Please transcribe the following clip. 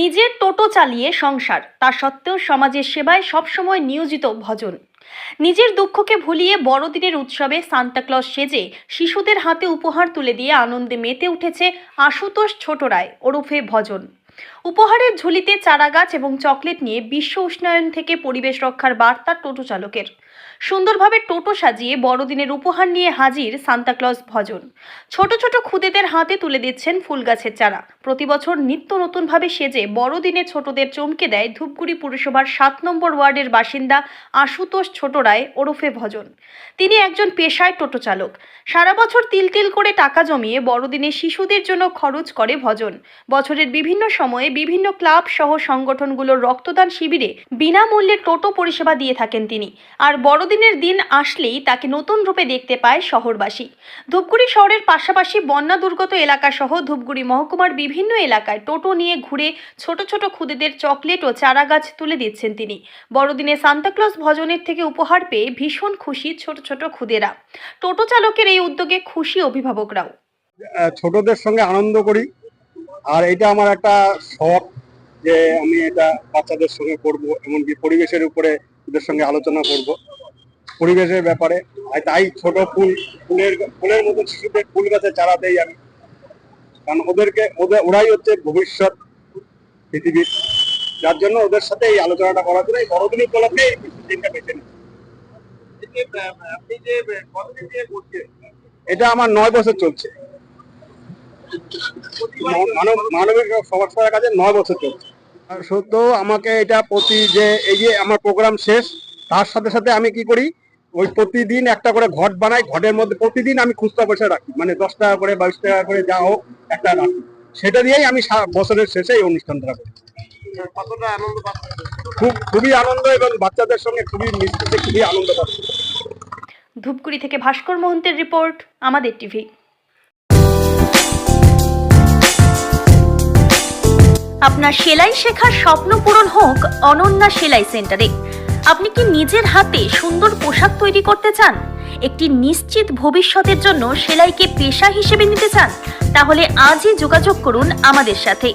নিজের টোটো চালিয়ে সংসার, তা সত্ত্বেও সমাজের সেবায় সবসময় নিয়োজিত ভজন। নিজের দুঃখকে ভুলিয়ে বড়দিনের উৎসবে সান্তাক্লস সেজে শিশুদের হাতে উপহার তুলে দিয়ে আনন্দে মেতে উঠেছে আশুতোষ ছোট রায় ওরফে ভজন। উপহারের ঝুলিতে চারাগাছ এবং চকলেট নিয়ে বিশ্ব উষ্ণায়ন থেকে পরিবেশ রক্ষার বার্তা টোটো চালকের। সুন্দরভাবে টোটো সাজিয়ে বড়দিনের উপহার নিয়ে হাজির সান্তাক্লজ ভজন। ছোট ছোট খুদেদের হাতে তুলে দিচ্ছেন ফুল গাছের চারা। প্রতি বছর নিত্য নতুনভাবে সেজে বড়দিনে ছোটদের চমকে দেয় ধূপগুড়ি পুরসভার সাত নম্বর ওয়ার্ডের বাসিন্দা আশুতোষ ছোট রায় ওরফে ভজন। তিনি একজন পেশায় টোটো চালক। সারা বছর তিল তিল করে টাকা জমিয়ে বড়দিনে শিশুদের জন্য খরচ করে ভজন। বছরের বিভিন্ন সময়ে বিভিন্ন ক্লাব সহ সংগঠনগুলোর রক্তদান শিবিরে বিনামূল্যে টোটো পরিষেবা দিয়ে থাকেন তিনি। আর বড়দিনের দিন আসলেই তাকে নতুন রূপে দেখতে পায় শহরবাসী। ধূপগুড়ি শহরের পাশাপাশি বন্যা দুর্গত এলাকা সহ ধূপগুড়ি মহকুমার বিভিন্ন এলাকায় টোটো নিয়ে ঘুরে ছোট ছোট খুদেদের চকলেট ও চারা গাছ তুলে দিচ্ছেন তিনি। বড়দিনে সান্তাক্লজ ভজনের থেকে উপহার পেয়ে ভীষণ খুশি ছোট ছোট খুদেরা। টোটো চালকের এই উদ্যোগে খুশি অভিভাবকরাও। ছোটদের সঙ্গে আনন্দ করি। আর এটা আমার একটা শখ যে আমি এটা বাচ্চাদের সঙ্গে করব এমনকি পরিবেশের উপরে ওদের সঙ্গে আলোচনা করব। পরিবেশের ব্যাপারে। তাই ছোট ফুল ফুলের ফুলের মতো শিশুদের ফুল গাছে চারা দেই আমি। কারণ ওদেরকে ওদের ওরাই হচ্ছে ভবিষ্যৎ পৃথিবীর। যার জন্য ওদের সাথে এই আলোচনাটা করার জন্য এই বড়দিন উপলক্ষে এই দিনটা বেছে নিই। আপনি যে কতদিন দিয়ে করছেন? এটা আমার নয় বছর চলছে। মানব মানবিক নয় বছর চলছে। সত্য আমাকে এটা প্রতি যে এই যে আমার প্রোগ্রাম শেষ তার সাথে সাথে আমি কি করি ওই প্রতিদিন একটা করে ঘট বানাই ঘটের মধ্যে প্রতিদিন আমি খুচরা পয়সা রাখি। মানে দশ টাকা করে বাইশ টাকা করে যা হোক একটা রাখি। সেটা দিয়েই আমি বছরের শেষে এই অনুষ্ঠানটা করি। খুব খুবই আনন্দ এবং বাচ্চাদের সঙ্গে খুবই মিশতে খুবই আনন্দ পাচ্ছি। ধূপগুড়ি থেকে ভাস্কর মোহন্তের রিপোর্ট আমাদের টিভি। আপনার সেলাই শেখার স্বপ্ন পূরণ হোক অনন্যা সেলাই সেন্টারে। আপনি কি নিজের হাতে সুন্দর পোশাক তৈরি করতে চান? একটি নিশ্চিত ভবিষ্যতের জন্য সেলাইকে পেশা হিসেবে নিতে চান? তাহলে আজই যোগাযোগ করুন আমাদের সাথে।